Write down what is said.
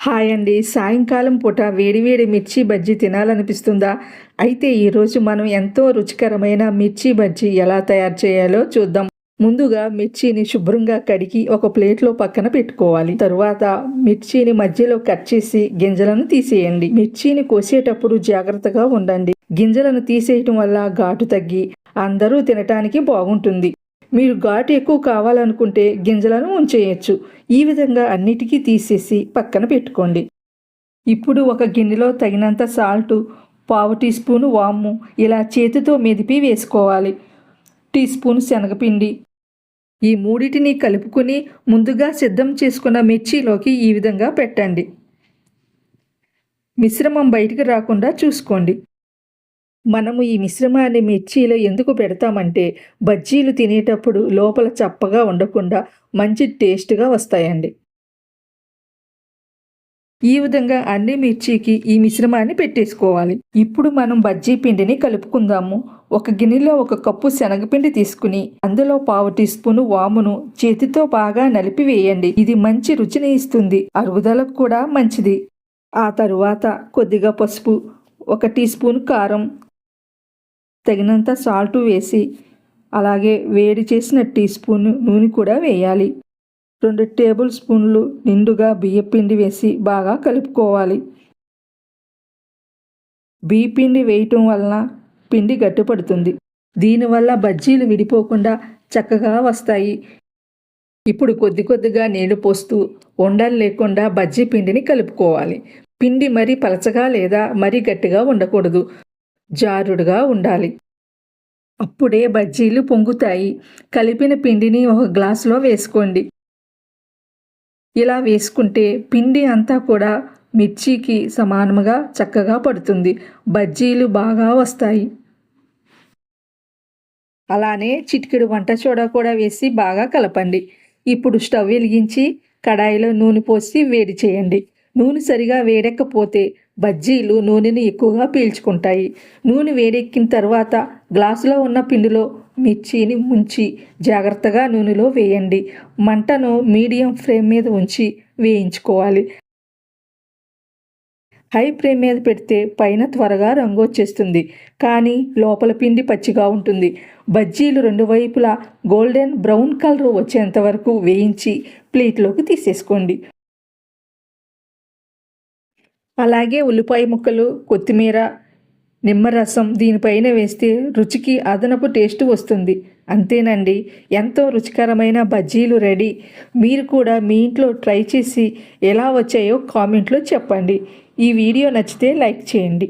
Hi అండి. సాయంకాలం పూట వేడివేడి మిర్చి బజ్జీ తినాలనిపిస్తుందా? అయితే ఈరోజు మనం ఎంతో రుచికరమైన మిర్చి బజ్జీ ఎలా తయారు చేయాలో చూద్దాం. ముందుగా మిర్చిని శుభ్రంగా కడిగి ఒక ప్లేట్లో పక్కన పెట్టుకోవాలి. తరువాత మిర్చిని మధ్యలో కట్ చేసి గింజలను తీసేయండి. మిర్చిని కోసేటప్పుడు జాగ్రత్తగా ఉండండి. గింజలను తీసేయటం వల్ల ఘాటు తగ్గి అందరూ తినటానికి బాగుంటుంది. మీరు ఘాటు ఎక్కువ కావాలనుకుంటే గింజలను ఉంచేయచ్చు. ఈ విధంగా అన్నిటికీ తీసేసి పక్కన పెట్టుకోండి. ఇప్పుడు ఒక గిన్నెలో తగినంత సాల్టు పావు టీ స్పూన్ వాము ఇలా చేతితో మెదిపి వేసుకోవాలి. టీ స్పూన్ శనగపిండి. ఈ మూడిటిని కలుపుకొని ముందుగా సిద్ధం చేసుకున్న మిర్చిలోకి ఈ విధంగా పెట్టండి. మిశ్రమం బయటికి రాకుండా చూసుకోండి. మనము ఈ మిశ్రమాన్ని మిర్చిలో ఎందుకు పెడతామంటే బజ్జీలు తినేటప్పుడు లోపల చప్పగా ఉండకుండా మంచి టేస్ట్గా వస్తాయండి. ఈ విధంగా అన్ని మిర్చికి ఈ మిశ్రమాన్ని పెట్టేసుకోవాలి. ఇప్పుడు మనం బజ్జీ పిండిని కలుపుకుందాము. ఒక గిన్నెలో ఒక కప్పు శనగపిండి తీసుకుని అందులో పావు టీ స్పూన్ వామును చేతితో బాగా నలిపి వేయండి. ఇది మంచి రుచిని ఇస్తుంది. అరుగుదలకు కూడా మంచిది. ఆ తరువాత కొద్దిగా పసుపు ఒక టీ స్పూన్ కారం తగినంత సాల్ట్ వేసి అలాగే వేడి చేసిన టీ స్పూన్ నూనె కూడా వేయాలి. రెండు టేబుల్ స్పూన్లు నిండుగా బియ్యపిండి వేసి బాగా కలుపుకోవాలి. బియ్యపిండి వేయటం వలన పిండి గట్టిపడుతుంది. దీనివల్ల బజ్జీలు విడిపోకుండా చక్కగా వస్తాయి. ఇప్పుడు కొద్ది కొద్దిగా నీళ్ళు పోస్తూ ఉండలు లేకుండా బజ్జీ పిండిని కలుపుకోవాలి. పిండి మరీ పలచగా లేదా మరీ గట్టిగా ఉండకూడదు. జారుడుగా ఉండాలి. అప్పుడే బజ్జీలు పొంగుతాయి. కలిపిన పిండిని ఒక గ్లాసులో వేసుకోండి. ఇలా వేసుకుంటే పిండి అంతా కూడా మిర్చికి సమానముగా చక్కగా పడుతుంది. బజ్జీలు బాగా వస్తాయి. అలానే చిటికెడు వంట సోడా కూడా వేసి బాగా కలపండి. ఇప్పుడు స్టవ్ వెలిగించి కడాయిలో నూనె పోసి వేడి చేయండి. నూనె సరిగా వేడెక్కపోతే బజ్జీలు నూనెని ఎక్కువగా పీల్చుకుంటాయి. నూనె వేడెక్కిన తర్వాత గ్లాసులో ఉన్న పిండిలో మిర్చిని ముంచి జాగ్రత్తగా నూనెలో వేయండి. మంటను మీడియం ఫ్లేమ్ మీద ఉంచి వేయించుకోవాలి. హై ఫ్లేమ్ మీద పెడితే పైన త్వరగా రంగు వచ్చేస్తుంది. కానీ లోపల పిండి పచ్చిగా ఉంటుంది. బజ్జీలు రెండు వైపులా గోల్డెన్ బ్రౌన్ కలర్ వచ్చేంత వరకు వేయించి ప్లేట్లోకి తీసేసుకోండి. అలాగే ఉల్లిపాయ ముక్కలు కొత్తిమీర నిమ్మరసం దీనిపైన వేస్తే రుచికి అదనపు టేస్ట్ వస్తుంది. అంతేనండి ఎంతో రుచికరమైన బజ్జీలు రెడీ. మీరు కూడా మీ ఇంట్లో ట్రై చేసి ఎలా వచ్చాయో కామెంట్లో చెప్పండి. ఈ వీడియో నచ్చితే లైక్ చేయండి.